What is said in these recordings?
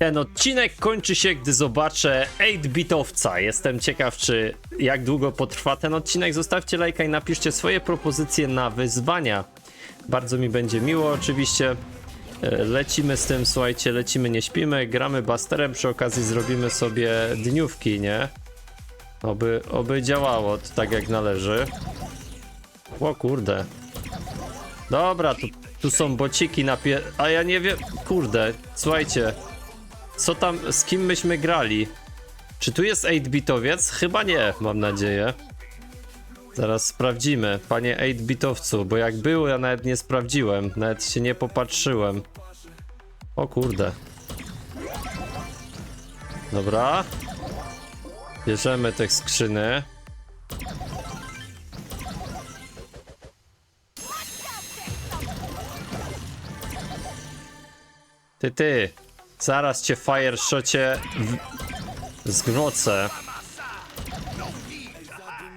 Ten odcinek kończy się, gdy zobaczę 8-bitowca. Jestem ciekaw, czy jak długo potrwa ten odcinek. Zostawcie lajka i napiszcie swoje propozycje na wyzwania. Bardzo mi będzie miło, oczywiście. E, Lecimy z tym, słuchajcie, lecimy, nie śpimy, gramy Busterem, przy okazji zrobimy sobie dniówki, nie? Oby, oby działało to tak jak należy. O kurde. Dobra, tu, tu są bociki na pie... A ja nie wiem... Kurde, słuchajcie. Co tam, z kim myśmy grali? Czy tu jest 8-bitowiec? Chyba nie, mam nadzieję. Zaraz sprawdzimy, panie 8-bitowcu, bo jak było, ja nawet nie sprawdziłem, nawet się nie popatrzyłem. O kurde. Dobra. Bierzemy te skrzyny. Ty, ty. Zaraz cię fire shocie w... zgnocę.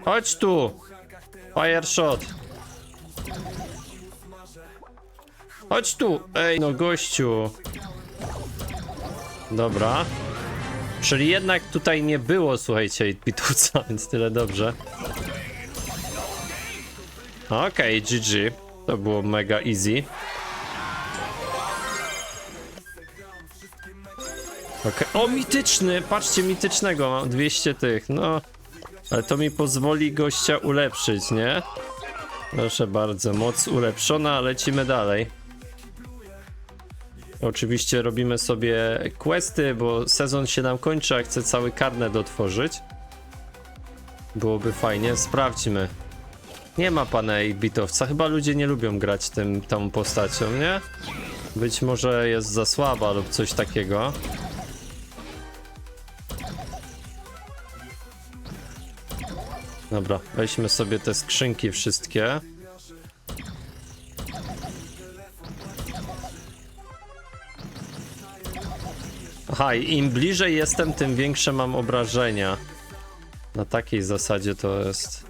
Chodź tu. Fire shot. Chodź tu. Ej, no gościu. Dobra. Czyli jednak tutaj nie było, słuchajcie, Pituca, więc tyle dobrze. Okej, GG. To było mega easy. Okej. O, mityczny! Patrzcie, mitycznego mam 200 tych, no. Ale to mi pozwoli gościa ulepszyć, nie? Proszę bardzo, moc ulepszona, lecimy dalej. Oczywiście robimy sobie questy, bo sezon się nam kończy, a chcę cały karnet otworzyć. Byłoby fajnie, sprawdźmy. Nie ma pana i bitowca, chyba ludzie nie lubią grać tym, tą postacią, nie? Być może jest za słaba lub coś takiego. Dobra, weźmy sobie te skrzynki wszystkie. Aha, im bliżej jestem, tym większe mam obrażenia. Na takiej zasadzie to jest.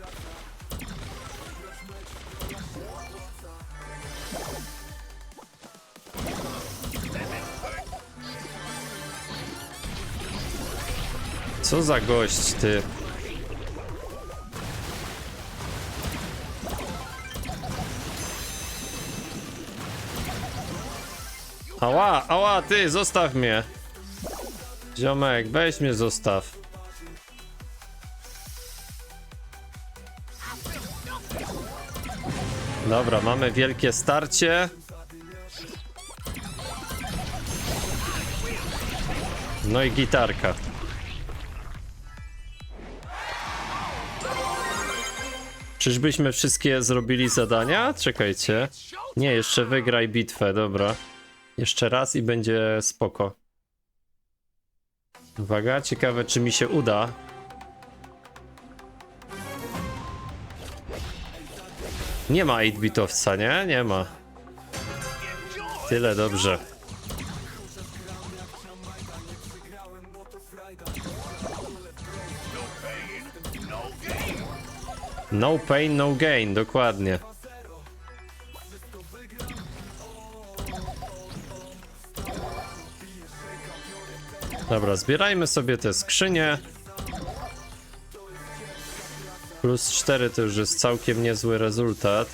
Co za gość, ty? Ała, ała, ty, zostaw mnie. Ziomek, weź mnie zostaw. Dobra, mamy wielkie starcie. No i gitarka. Czyżbyśmy wszystkie zrobili zadania? Czekajcie. Nie, jeszcze wygraj bitwę, dobra. Jeszcze raz i będzie spoko. Uwaga, ciekawe czy mi się uda. Nie ma 8-bitowca, nie? Nie ma. Tyle dobrze. No pain, no gain, dokładnie. Dobra, zbierajmy sobie te skrzynie. Plus 4 to już jest całkiem niezły rezultat.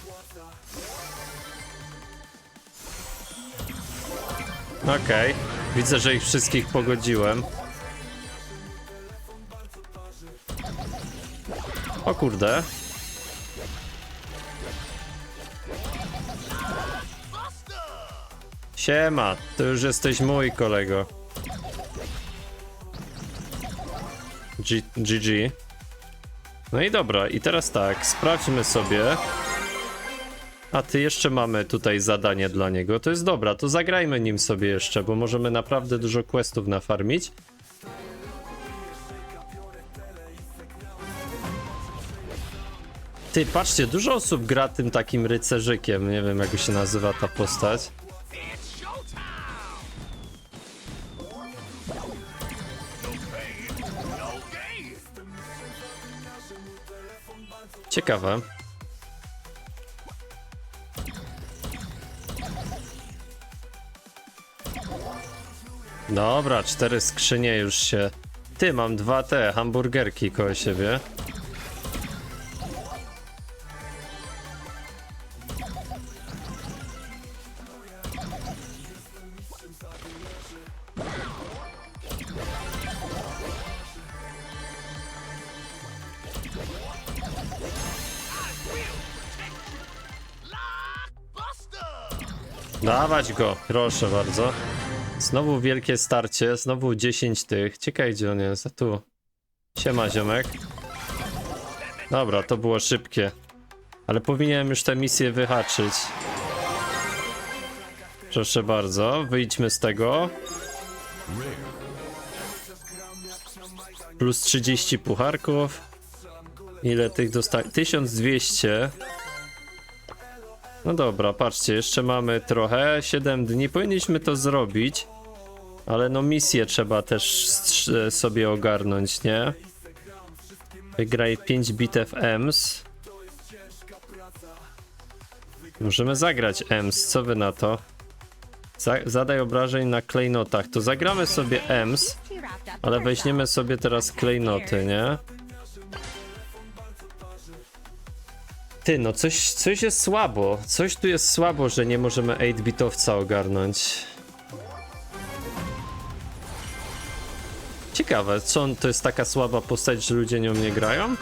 Okej, widzę, że ich wszystkich pogodziłem. O kurde. Siema, to już jesteś mój kolego. GG. No i dobra, i teraz tak, sprawdźmy sobie. A ty jeszcze mamy tutaj zadanie dla niego. To jest dobra, to zagrajmy nim sobie jeszcze, bo możemy naprawdę dużo questów nafarmić. Ty, patrzcie, dużo osób gra tym takim rycerzykiem. Nie wiem, jak się nazywa ta postać. Ciekawe. Dobra, cztery skrzynie już się... Ty, mam dwa te hamburgerki koło siebie. Dawać go, proszę bardzo. Znowu wielkie starcie, znowu 10 tych. Ciekawe gdzie on jest, a tu. Siema ziomek. Dobra, to było szybkie. Ale powinienem już tę misję wyhaczyć. Proszę bardzo, wyjdźmy z tego. Plus 30 pucharków. Ile tych dostałem? 1200. No dobra, patrzcie, jeszcze mamy trochę, 7 dni, powinniśmy to zrobić, ale no misję trzeba też strz- sobie ogarnąć, nie? Wygraj 5 bitew EMS. Możemy zagrać EMS, co wy na to? Za zadaj obrażeń na klejnotach, to zagramy sobie EMS, ale weźmiemy sobie teraz klejnoty, nie? Ty, no coś, coś jest słabo. Coś tu jest słabo, że nie możemy 8-bitowca ogarnąć. Ciekawe, co on, to jest taka słaba postać, że ludzie nią nie grają?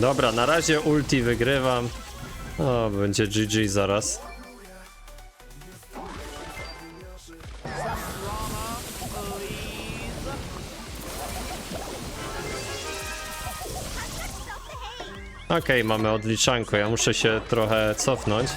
Dobra, na razie ulti wygrywam. O, będzie GG zaraz. Okej, mamy odliczanko, ja muszę się trochę cofnąć.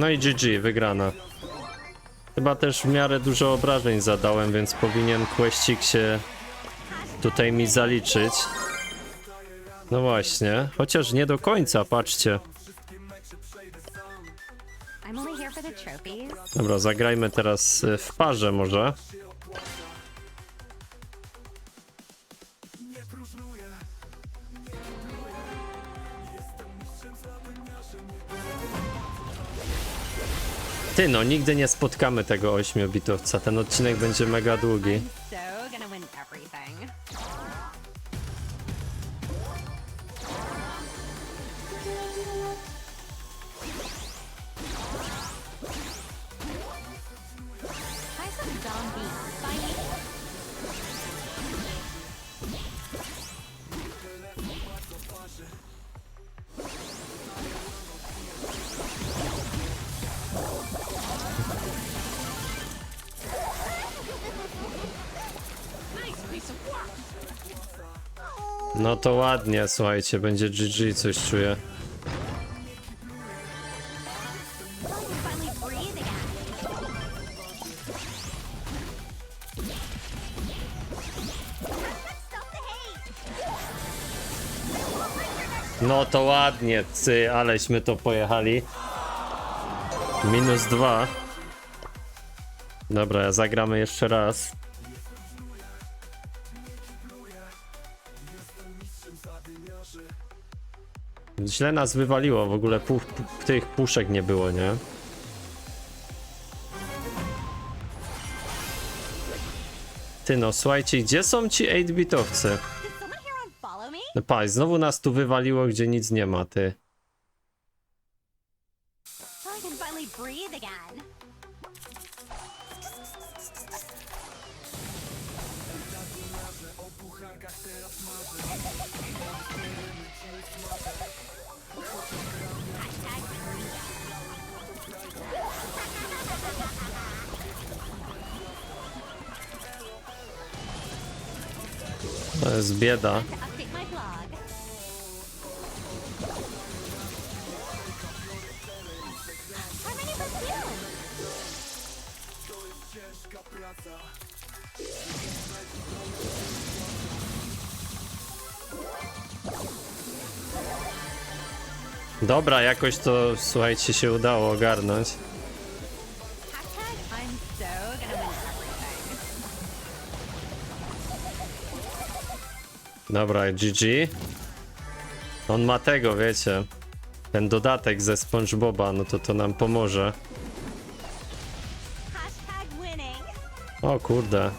No i GG, wygrana. Chyba też w miarę dużo obrażeń zadałem, więc powinien questik się tutaj mi zaliczyć. No właśnie, chociaż nie do końca, patrzcie. Dobra, zagrajmy teraz y, w parze może. Ty no, nigdy nie spotkamy tego ośmiobitowca. Ten odcinek będzie mega długi. No to ładnie, słuchajcie, będzie GG, coś czuję. No to ładnie, ty, aleśmy to pojechali. Minus dwa. Dobra, zagramy jeszcze raz. Źle nas wywaliło, w ogóle pu pu tych puszek nie było, nie? Ty no, słuchajcie, gdzie są ci 8-bitowcy? Did someone here unfollow me? No patrz, znowu nas tu wywaliło, gdzie nic nie ma, ty. To jest bieda. Dobra, jakoś to, słuchajcie, się udało ogarnąć. Dobra, GG. On ma tego, wiecie. Ten dodatek ze SpongeBoba, no to to nam pomoże. O kurde.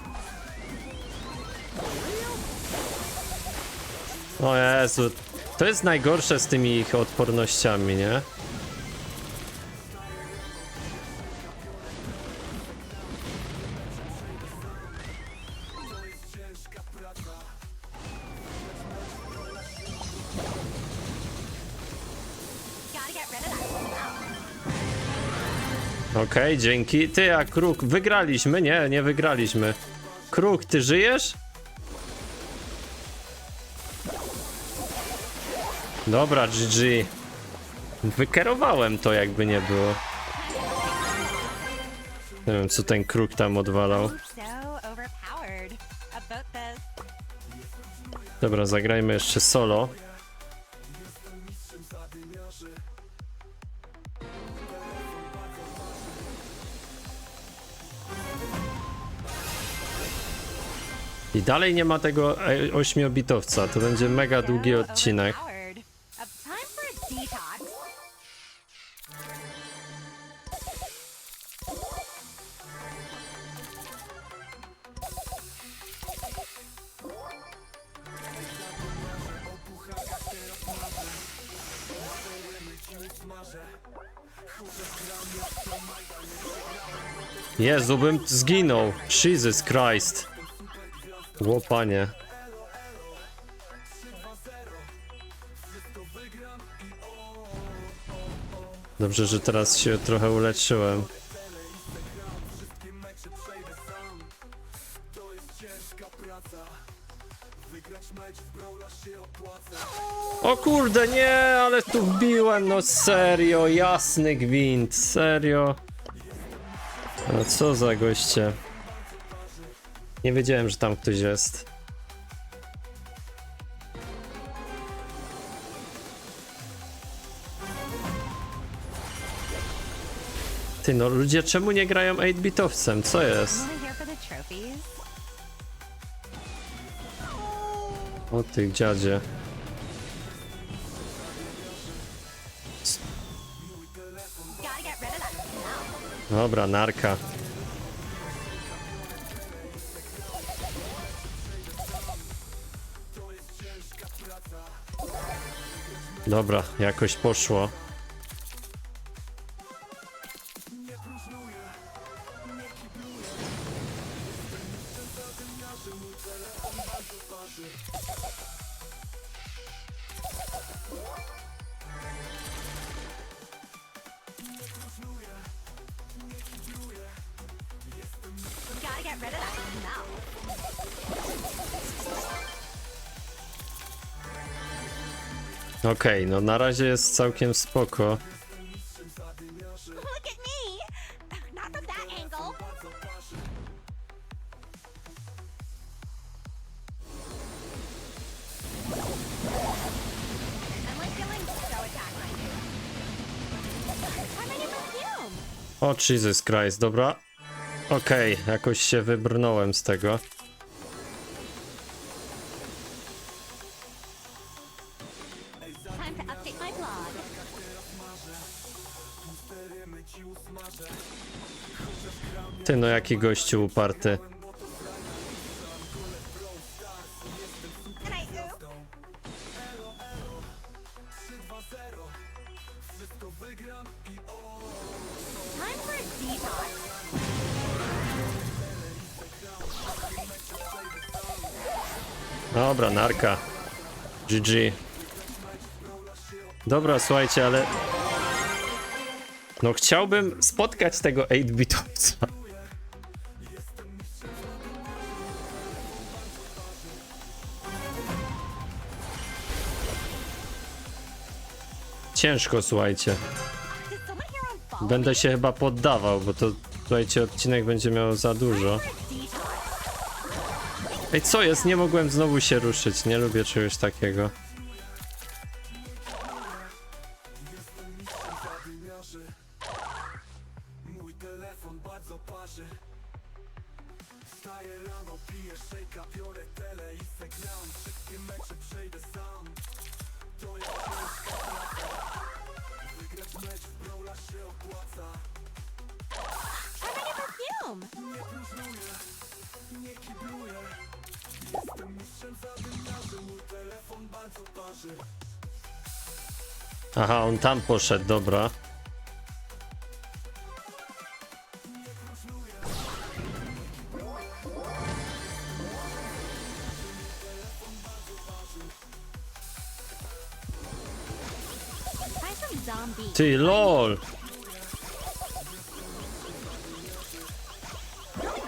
O Jezu. To jest najgorsze z tymi ich odpornościami, nie? Okej, dzięki. Ty, a Kruk, wygraliśmy? Nie, nie wygraliśmy. Kruk, ty żyjesz? Dobra, GG. Wykerowałem to, jakby nie było. Nie wiem, co ten Kruk tam odwalał. Dobra, zagrajmy jeszcze solo. I dalej nie ma tego e, ośmiobitowca. To będzie mega długi odcinek. Jezu, bym zginął. Jesus Christ. Łopanie. Dobrze, że teraz się trochę uleczyłem. O kurde, nie, ale tu wbiłem, no serio, jasny gwint, serio. A co za goście? Nie wiedziałem, że tam ktoś jest. Ty no, ludzie czemu nie grają 8-bitowcem? Co jest? O ty dziadzie. Dobra, narka. Dobra, jakoś poszło. Okej, no na razie jest całkiem spoko. O Jesus Christ, dobra. Okej, jakoś się wybrnąłem z tego. Ty no jaki gościu uparty. Dobra, narka. GG. Dobra, słuchajcie, ale... No chciałbym spotkać tego 8-bitowca. Ciężko, słuchajcie. Będę się chyba poddawał, bo to, słuchajcie, odcinek będzie miał za dużo. Ej, co jest? Nie mogłem znowu się ruszyć. Nie lubię czegoś takiego. Aha, on tam poszedł, dobra. Ty, lol!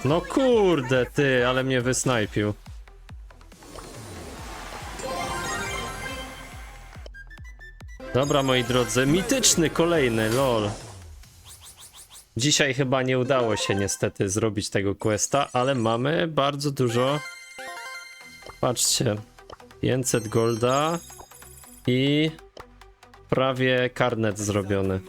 No kurde, ty, ale mnie wysnajpił. Dobra, moi drodzy, mityczny kolejny, lol. Dzisiaj chyba nie udało się niestety zrobić tego questa, ale mamy bardzo dużo. Patrzcie, 500 golda i prawie karnet zrobiony.